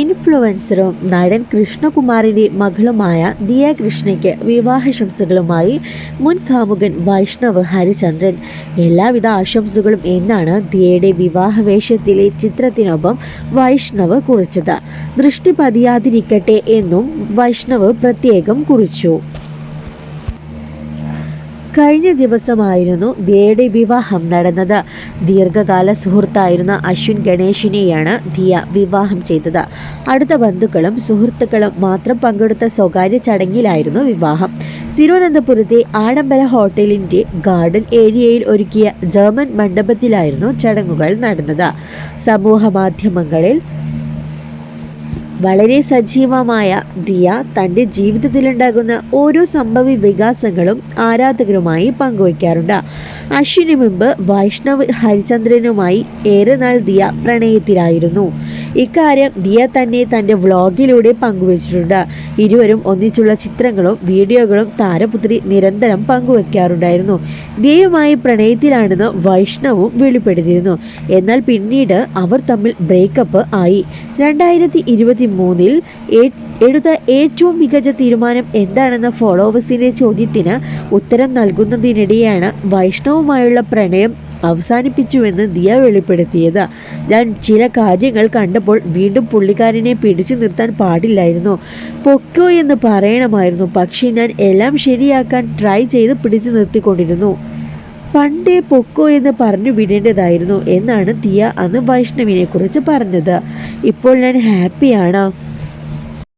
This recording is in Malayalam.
ഇൻഫ്ലുവൻസറും നടൻ കൃഷ്ണകുമാറിന്റെ മകളുമായ ദിയ കൃഷ്ണയ്ക്ക് വിവാഹശംസകളുമായി മുൻ കാമുകൻ വൈഷ്ണവ് ഹരിചന്ദ്രൻ. എല്ലാവിധ ആശംസകളും എന്നാണ് ദിയയുടെ വിവാഹവേഷത്തിലെ ചിത്രത്തിനൊപ്പം വൈഷ്ണവ് കുറിച്ചത്. ദൃഷ്ടി പതിയാതിരിക്കട്ടെ എന്നും വൈഷ്ണവ് പ്രത്യേകം കുറിച്ചു. കഴിഞ്ഞ ദിവസമായിരുന്നു ദിയയുടെ വിവാഹം നടന്നത്. ദീർഘകാല സുഹൃത്തായിരുന്ന അശ്വിൻ ഗണേഷിനെയാണ് ദിയ വിവാഹം ചെയ്തത്. അടുത്ത ബന്ധുക്കളും സുഹൃത്തുക്കളും മാത്രം പങ്കെടുത്ത സ്വകാര്യ ചടങ്ങിലായിരുന്നു വിവാഹം. തിരുവനന്തപുരത്തെ ആഡംബര ഹോട്ടലിന്റെ ഗാർഡൻ ഏരിയയിൽ ഒരുക്കിയ ജർമ്മൻ മണ്ഡപത്തിലായിരുന്നു ചടങ്ങുകൾ നടന്നത്. സമൂഹ മാധ്യമങ്ങളിൽ വളരെ സജീവമായ ദിയ തന്റെ ജീവിതത്തിലുണ്ടാകുന്ന ഓരോ സംഭവ വികാസങ്ങളും ആരാധകരുമായി പങ്കുവയ്ക്കാറുണ്ട്. അശ്വിന് മുമ്പ് വൈഷ്ണവ് ഹരിചന്ദ്രനുമായി ഏറെ നാൾ ദിയ പ്രണയത്തിലായിരുന്നു. ഇക്കാര്യം ദിയ തന്നെ തന്റെ വ്ളോഗിലൂടെ പങ്കുവച്ചിട്ടുണ്ട്. ഇരുവരും ഒന്നിച്ചുള്ള ചിത്രങ്ങളും വീഡിയോകളും താരപുത്രി നിരന്തരം പങ്കുവയ്ക്കാറുണ്ടായിരുന്നു ദിയയുമായി പ്രണയത്തിലാണെന്ന് വൈഷ്ണവും വെളിപ്പെടുത്തിയിരുന്നു. എന്നാൽ പിന്നീട് അവർ തമ്മിൽ ബ്രേക്കപ്പ് ആയി. രണ്ടായിരത്തി ഇരുപത്തി മൂന്നിൽ എടുത്ത ഏറ്റവും മികച്ച തീരുമാനം എന്താണെന്ന ഫോളോവേഴ്സിന്റെ ചോദ്യത്തിന് ഉത്തരം നൽകുന്നതിനിടെയാണ് വൈഷ്ണവുമായുള്ള പ്രണയം അവസാനിപ്പിച്ചുവെന്ന് ദിയ വെളിപ്പെടുത്തിയത്. ഞാൻ ചില കാര്യങ്ങൾ കണ്ടപ്പോൾ വീണ്ടും പുള്ളിക്കാരനെ പിടിച്ചു നിർത്താൻ പാടില്ലായിരുന്നു. പൊക്കോ എന്ന് പറയണമായിരുന്നു. പക്ഷേ ഞാൻ എല്ലാം ശരിയാക്കാൻ ട്രൈ ചെയ്ത് പിടിച്ചു നിർത്തിക്കൊണ്ടിരുന്നു. പണ്ടേ പൊക്കോ എന്ന് പറഞ്ഞു വിടേണ്ടതായിരുന്നു എന്നാണ് തിയ അന്ന് വൈഷ്ണവിനെ കുറിച്ച് പറഞ്ഞത്. ഇപ്പോൾ ഞാൻ ഹാപ്പിയാണ്